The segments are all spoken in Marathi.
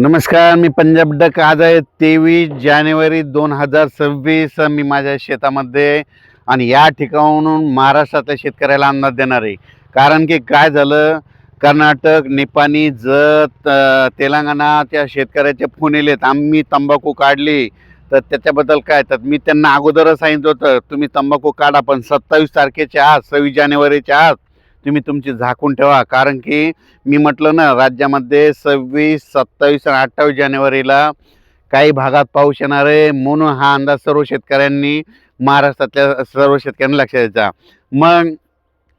नमस्कार मी पंजाब डक. आज आहे तेवीस जानेवारी दोन हजार सव्वीस. मी माझ्या शेतामध्ये आणि या ठिकाणाहून महाराष्ट्रातल्या शेतकऱ्याला अंदाज देणार आहे. कारण की काय झालं? कर्नाटक नेपानी जत अ, तेलंगणाच्या शेतकऱ्याचे फोन येलेत आम्ही तंबाखू काढली. तर त्याच्याबद्दल काय? तर मी त्यांना अगोदरच सांगितलं होतं तुम्ही तंबाखू काढा पण सत्तावीस तारखेच्या आज सव्वीस जानेवारीच्या आज तुम्ही तुमची झाकून ठेवा. कारण की मी म्हटलं ना राज्यामध्ये सव्वीस सत्तावीस आणि अठ्ठावीस जानेवारीला काही भागात पाऊस येणार आहे म्हणून हा अंदाज सर्व शेतकऱ्यांनी महाराष्ट्रातल्या सर्व शेतकऱ्यांनी लक्षात द्यायचा मग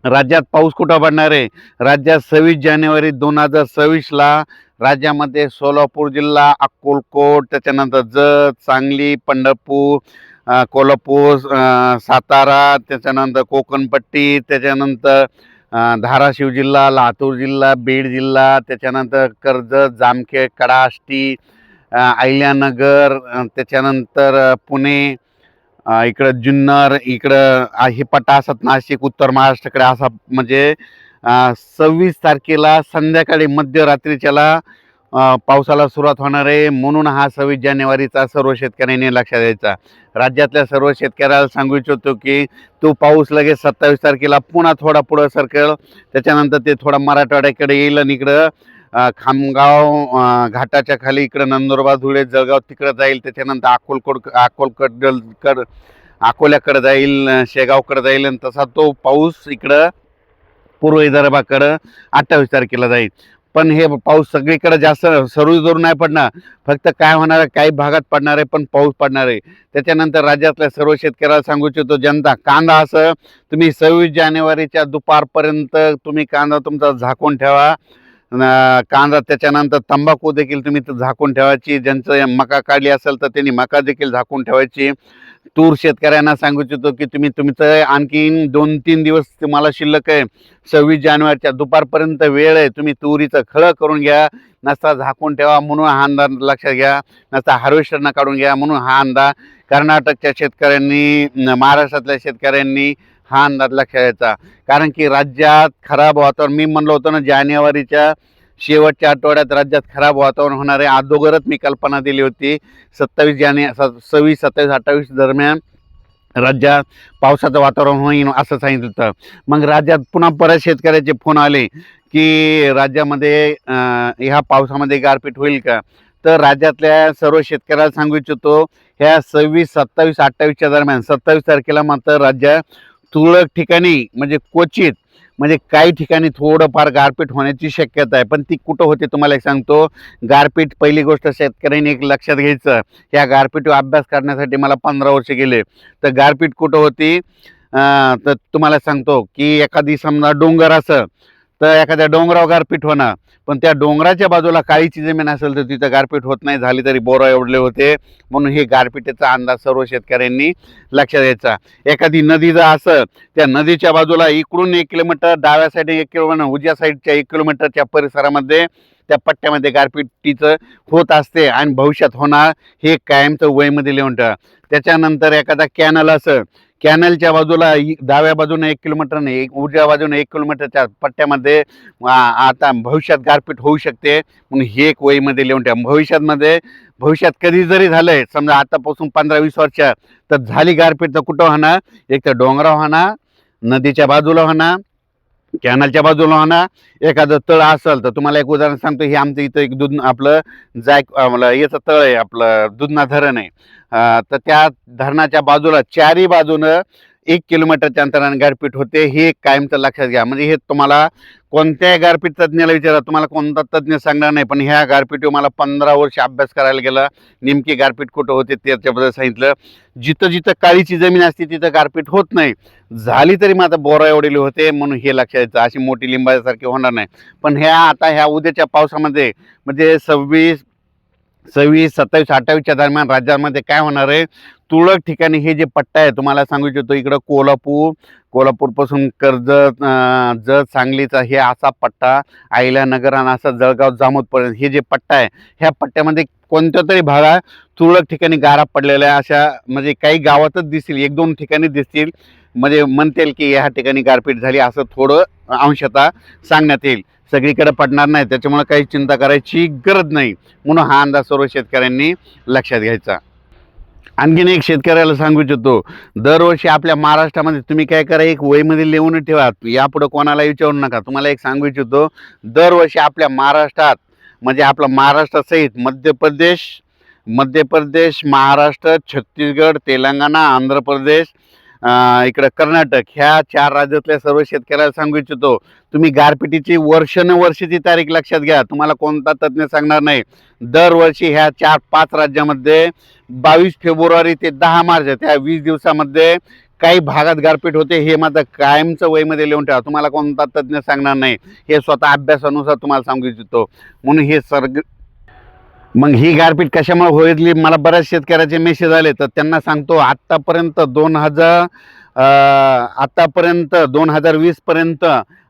राज्यात पाऊस कुठं पडणार आहे? राज्यात सव्वीस जानेवारी दोन हजार सव्वीसला राज्यामध्ये सोलापूर जिल्हा अक्कलकोट त्याच्यानंतर जत सांगली पंढरपूर कोल्हापूर सातारा त्याच्यानंतर कोकणपट्टी त्याच्यानंतर धाराशिव जिल्हा लातूर जिल्हा बीड जिल्हा त्याच्यानंतर कर्जत जामखेड कडाष्टी अहिल्यानगर त्याच्यानंतर पुणे इकडं जुन्नर इकडं हे पट्टा असत नाशिक उत्तर महाराष्ट्राकडे असा म्हणजे सव्वीस तारखेला संध्याकाळी मध्यरात्रीच्याला पावसाला सुरुवात होणार आहे. म्हणून हा सव्वीस जानेवारीचा सर्व शेतकऱ्यांनी लक्षात द्यायचा राज्यातल्या सर्व शेतकऱ्याला सांगू इच्छितो की तो पाऊस लगेच सत्तावीस तारखेला पुन्हा थोडा पुढं सरकेल. त्याच्यानंतर ते थोडा मराठवाड्याकडे येईल आणि इकडं खामगाव घाटाच्या खाली इकडं नंदुरबार धुळे जळगाव तिकडं जाईल. त्याच्यानंतर अकोलकोड अकोलकड कड अकोल्याकडं जाईल शेगावकडं जाईल आणि तसा तो पाऊस इकडं पूर्व विदर्भाकडं अठ्ठावीस तारखेला जाईल. पण हे पाऊस सगळीकडे जास्त सरू जोर नाही पडणार. फक्त काय होणार आहे काही भागात पडणार आहे पण पाऊस पडणार आहे. त्याच्यानंतर राज्यातल्या सर्व शेतकऱ्याला सांगू इच्छितो जनता कांदा असं तुम्ही सव्वीस जानेवारीच्या दुपारपर्यंत तुम्ही कांदा तुमचा झाकून ठेवा. कांदा त्याच्यानंतर तंबाखू देखील तुम्ही झाकून ठेवायची. ज्यांचं मका काढली असेल तर त्यांनी मका देखील झाकून ठेवायची. तूर शेतकऱ्यांना सांगू इच्छितो की तुम्ही तुमचं आणखीन दोन तीन दिवस तुम्हाला शिल्लक आहे. सव्वीस जानेवारीच्या दुपारपर्यंत वेळ आहे. तुम्ही तुरीचं खळं करून घ्या. नसता झाकून ठेवा म्हणून हा अंदाज लक्षात घ्या. नसता हार्वेस्टरनं काढून घ्या म्हणून हा अंदाज. कर्नाटकच्या शेतकऱ्यांनी महाराष्ट्रातल्या शेतकऱ्यांनी हा अंदाजला खेळायचा. कारण की राज्यात खराब वातावरण मी म्हणलं होतं ना जानेवारीच्या शेवटच्या आठवड्यात राज्यात खराब वातावरण होणार आहे. अगोदरच मी कल्पना दिली होती सत्तावीस जाने स- सव्वीस सत्तावीस अठ्ठावीस दरम्यान राज्यात पावसाचं वातावरण होईल असं सांगितलं होतं. मग राज्यात पुन्हा परत शेतकऱ्याचे फोन आले की राज्यामध्ये ह्या पावसामध्ये गारपीट होईल का? तर राज्यातल्या सर्व शेतकऱ्याला सांगू इच्छितो ह्या सव्वीस सत्तावीस अठ्ठावीसच्या दरम्यान सत्तावीस तारखेला मात्र राज्यात तुरळक ठिकाणी म्हणजे क्वचित म्हणजे काही ठिकाणी थोडंफार गारपीट होण्याची शक्यता आहे. पण ती कुठं होते तुम्हाला एक सांगतो. गारपीट पहिली गोष्ट शेतकऱ्यांनी एक लक्षात घ्यायचं. ह्या गारपीट अभ्यास करण्यासाठी मला पंधरा वर्ष गेले. तर गारपीट कुठं होती? तर तुम्हाला सांगतो की एखादी समजा डोंगर असं तर एखाद्या डोंगरावर गारपीट होणं. पण त्या डोंगराच्या बाजूला काळीची जमीन असेल तर तिथं गारपीट होत नाही. झाली तरी बोरं एवढले होते. म्हणून हे गारपिटीचा अंदाज सर्व शेतकऱ्यांनी लक्षात द्यायचा एखादी नदी जर असं त्या नदीच्या बाजूला इकडून एक किलोमीटर डाव्या साईडने एक किलोमीटर उजव्या साईडच्या एक किलोमीटरच्या परिसरामध्ये त्या पट्ट्यामध्ये गारपिटीचं होत असते आणि भविष्यात होणार हे कायमचं वयमध्ये लिहून ठेवा. त्याच्यानंतर एखादा कॅनल असं कॅनलच्या बाजूला इ- डाव्या बाजूने एक किलोमीटर एक उजव्या बाजूने एक किलोमीटरच्या पट्ट्यामध्ये आता भविष्यात गारपीट होऊ शकते. म्हणून हे एक वयमध्ये लिहून ठेवा. भविष्यातमध्ये भविष्यात कधी जरी झालंय समजा आतापासून पंधरा वीस वर्ष तर झाली गारपीट तर कुठं होणार? एक तर डोंगराव होणार नदीच्या बाजूला होणार कॅनलच्या बाजूला होणार एखादं तळ असेल तर तुम्हाला एक उदाहरण सांगतो हे आमचं इथं एक दूध आपलं जायक याचं तळ आहे आपलं दुधना धरण आहे तर त्या धरणाच्या बाजूला चारी बाजूनं एक किलोमीटरच्या अंतराने गारपीट होते हे कायमचं लक्षात घ्या. म्हणजे हे तुम्हाला कोणत्याही गारपीट तज्ज्ञाला विचारा तुम्हाला कोणता तज्ज्ञ सांगणार नाही पण ह्या गारपीटीवर मला पंधरा वर्ष अभ्यास करायला गेला. नेमकी गारपीट कुठं होते त्याच्याबद्दल सांगितलं. जिथं जिथं काळीची जमीन असते तिथं गारपीट होत नाही. झाली तरी माझं बोरा एवढेली होते म्हणून हे लक्षात यायचं अशी मोठी लिंबासारखी होणार नाही. पण ह्या आता ह्या उद्याच्या पावसामध्ये म्हणजे सव्वीस सव्वीस सत्तावीस अठ्ठावीसच्या दरम्यान राज्यामध्ये काय होणार आहे? तुरळक ठिकाणी हे जे पट्टा आहे तुम्हाला सांगू इच्छितो इकडं कोल्हापूर कोल्हापूरपासून कर्जत जत सांगलीचा हे असा पट्टा अहिल्यानगर आणि असा जळगाव जामोदपर्यंत हे जे पट्टा आहे ह्या पट्ट्यामध्ये कोणत्या तरी भागात तुरळक ठिकाणी गारा पडलेल्या अशा म्हणजे काही गावातच दिसतील एक दोन ठिकाणी दिसतील. म्हणजे म्हणतील की ह्या ठिकाणी गारपीट झाली असं थोडं अंशतः सांगण्यात येईल. सगळीकडे पडणार नाही. त्याच्यामुळे काही चिंता करायची गरज नाही. म्हणून हा अंदाज सर्व शेतकऱ्यांनी लक्षात घ्यायचा. आणखीन एक शेतकऱ्याला सांगू इच्छितो. दरवर्षी आपल्या महाराष्ट्रामध्ये तुम्ही काय करा एक वहीमध्ये लिहून ठेवा. यापुढं कोणाला विचारू नका. तुम्हाला एक सांगू इच्छितो. दरवर्षी आपल्या महाराष्ट्रात म्हणजे आपला महाराष्ट्रासहित मध्य प्रदेश मध्य प्रदेश महाराष्ट्र छत्तीसगड तेलंगणा आंध्र प्रदेश इकडं कर्नाटक ह्या चार राज्यातल्या सर्व शेतकऱ्याला सांगू इच्छितो तुम्ही गारपिटीची वर्षानुवर्षीची तारीख लक्षात घ्या तुम्हाला कोणता तज्ज्ञ सांगणार नाही. दरवर्षी ह्या चार पाच राज्यामध्ये बावीस फेब्रुवारी ते दहा मार्च त्या वीस दिवसामध्ये काही भागात गारपीट होते हे मात्र कायमचं वयमध्ये लिहून ठेवा तुम्हाला कोणता तज्ज्ञ सांगणार नाही हे स्वतः अभ्यासानुसार तुम्हाला सांगू इच्छितो. म्हणून हे सर्ग मग ही गारपीट कशामुळे होईल? मला बऱ्याच शेतकऱ्याचे मेसेज आले तर त्यांना सांगतो आत्तापर्यंत दोन हजार आत्तापर्यंत दोन हजार वीसपर्यंत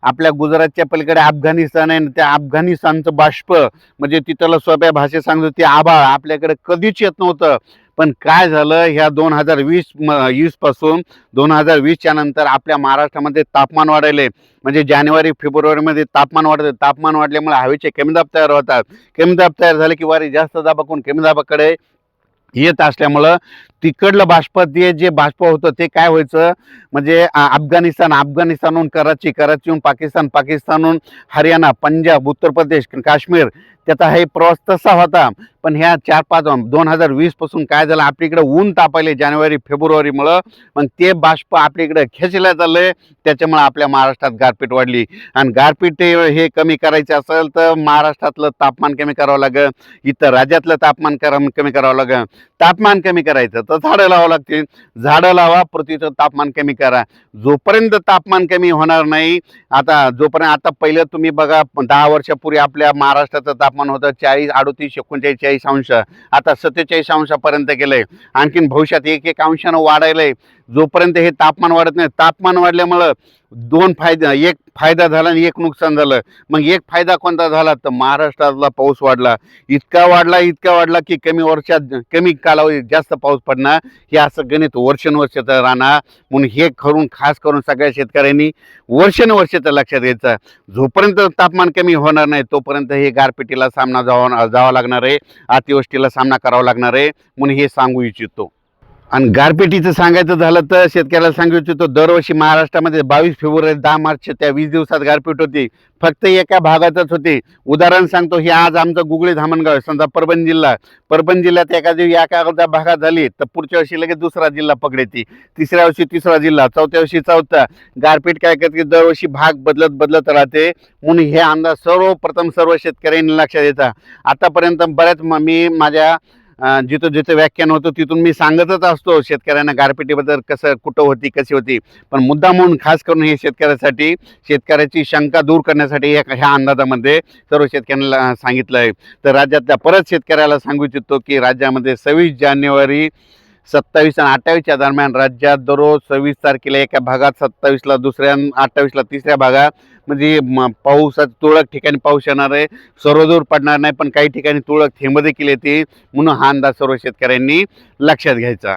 आपल्या गुजरातच्या पलीकडे अफगाणिस्तान आहे. त्या अफगाणिस्तानचं बाष्प म्हणजे तिथलं सोप्या भाषेत सांगतो ते आभाळ आपल्याकडे कधीच येत नव्हतं. पण काय झालं ह्या दोन हजार वीस वीसपासून दोन हजार वीसच्या नंतर आपल्या महाराष्ट्रामध्ये तापमान वाढले. म्हणजे जानेवारी फेब्रुवारीमध्ये तापमान वाढतं तापमान वाढल्यामुळे हवेचे कमीदाब तयार होतात. कमीदाब तयार झाले की वारी जास्त दाबाकडून कमी दाबाकडे येत असल्यामुळं तिकडलं बाष्प ते जे बाष्प होतं ते काय व्हायचं? म्हणजे अफगाणिस्तान अफगाणिस्तानहून कराची कराचीहून पाकिस्तान पाकिस्तानहून हरियाणा पंजाब उत्तर प्रदेश काश्मीर त्याचा हे प्रवास तसा होता. पण ह्या चार पाच दोन हजार वीसपासून काय झालं? आपल्याकडे ऊन तापायले जानेवारी फेब्रुवारीमुळं. मग ते बाष्प आपल्याकडे खेचल्या चाललंय त्याच्यामुळं आपल्या महाराष्ट्रात गारपीट वाढली. आणि गारपीट हे हे कमी करायचे असेल तर महाराष्ट्रातलं तापमान कमी करावं लागेल. इतर राज्यातलं तापमान करा कमी करावं लागेल. तापमान कमी करायचं. तर झाडं लावावं लागतील. झाडं लावा पृथ्वीचं तापमान कमी करा. जोपर्यंत तापमान कमी होणार नाही आता जोपर्यंत आता पहिलं तुम्ही बघा दहा वर्षापूर्वी आपल्या महाराष्ट्राचं तापमान होतं चाळीस अडोतीस एकोणचाळीस चाळीस अंश. आता सत्तेचाळीस अंशापर्यंत गेलंय. आणखीन भविष्यात एक एक अंशानं वाढायलंय. जोपर्यंत हे तापमान वाढत नाही तापमान वाढल्यामुळं दोन फायदा एक फायदा झाला आणि एक नुकसान झालं. मग एक फायदा कोणता झाला? तर महाराष्ट्रातला पाऊस वाढला. इतका वाढला इतका वाढला की कमी वर्षात कमी कालावधीत जास्त पाऊस पडणार. हे असं गणित वर्षानुवर्षाचं राहणार. म्हणून हे करून खास करून सगळ्या शेतकऱ्यांनी वर्षानुवर्षाचं लक्षात घ्यायचं. जोपर्यंत तापमान कमी होणार नाही तोपर्यंत हे गारपिटीला सामना जावा जावा लागणार आहे. अतिवृष्टीला सामना करावा लागणार आहे. म्हणून हे सांगू इच्छितो. आणि गारपेटीचं सांगायचं झालं तर शेतकऱ्याला सांगू इच्छितो दरवर्षी महाराष्ट्रामध्ये बावीस फेब्रुवारी दहा मार्च त्या वीस दिवसात गारपीट होती. फक्त एका भागातच होती. उदाहरण सांगतो हे आज आमचं गुगळी धामणगाव आहे. समजा परभणी जिल्हा. परभणी जिल्ह्यात एखादी एका भागात झाली तर पुढच्या वर्षी लगेच दुसरा जिल्हा पकडायची. तिसऱ्या वर्षी तिसरा जिल्हा चौथ्या वर्षी चौथा. गारपीट काय करते दरवर्षी भाग बदलत बदलत राहते. म्हणून हे अंदाज सर्वप्रथम सर्व शेतकऱ्यांनी लक्षात येतात आतापर्यंत बऱ्याच मी माझ्या जिथं जिथं व्याख्यान होतं तिथून मी सांगतच असतो शेतकऱ्यांना गारपिटीबद्दल कसं कुठं होती कशी होती. पण मुद्दा म्हणून खास करून हे शेतकऱ्यासाठी शेतकऱ्याची शंका दूर करण्यासाठी या ह्या अंदाजामध्ये सर्व शेतकऱ्यांना सांगितलं आहे तर राज्यातल्या परत शेतकऱ्याला सांगू इच्छितो की राज्यामध्ये सव्वीस जानेवारी सत्तावीस आणि अठ्ठावीसच्या दरम्यान राज्यात दररोज सव्वीस तारखेला एका भागात सत्तावीसला दुसऱ्या अठ्ठावीसला तिसऱ्या भागात म्हणजे म- पाऊस तुरळक ठिकाणी पाऊस येणार आहे. सर्वदूर पडणार नाही पण काही ठिकाणी तुरळक थेंब देखील येते म्हणून हा अंदाज सर्व शेतकऱ्यांनी लक्षात घ्यायचा.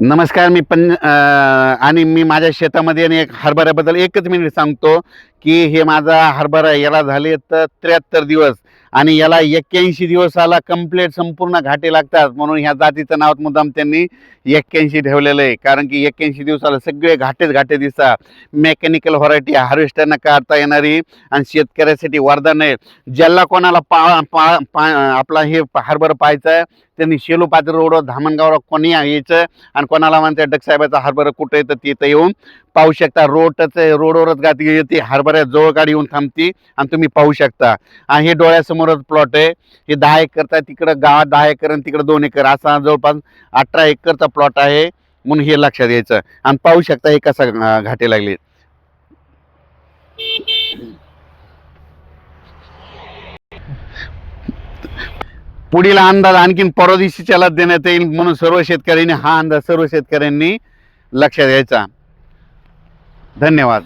नमस्कार मी पण आणि मी माझ्या शेतामध्ये आणि एक हरभऱ्याबद्दल एकच मिनिट सांगतो की हे माझा हरभरा याला झाले तर त्र्याहत्तर दिवस. आणि याला एक्क्याऐंशी दिवसाला कंप्लीट संपूर्ण घाटे लागतात. म्हणून ह्या जातीचं नाव मुद्दाम त्यांनी एक्क्याऐंशी ठेवलेलं आहे. कारण की एक्क्याऐंशी दिवसाला सगळे घाटेच घाटे दिसतात. मेकॅनिकल व्हरायटी हार्वेस्टरनं काढता येणारी आणि शेतकऱ्यासाठी वरदान आहे. ज्याला कोणाला पा पा पा आपला हे हरभर पाहायचं आहे त्यांनी शेलू पात्र रोडवर धामणगावला कोणी यायचं आणि कोणाला म्हणते डकसाहेबाचा हरभरा कुठं येतं तिथं येऊन पाहू शकता रोडच रोडवरच गाती येते हरभऱ्यात जवळ गाडी येऊन थांबती आणि तुम्ही पाहू शकता. आणि हे डोळ्यासमोरच प्लॉट आहे. हे दहा एकरचा तिकडं गावात दहा एकर आणि तिकडं दोन एकर. असा जवळपास अठरा एकरचा प्लॉट आहे म्हणून हे लक्षात यायचं. आणि पाहू शकता हे कसा घाटे लागले पुढील अंदाज आणखीन परवा दिवशीच्याला देण्यात येईल म्हणून सर्व शेतकऱ्यांनी हा अंदाज सर्व शेतकऱ्यांनी लक्षात घ्यायचा. धन्यवाद.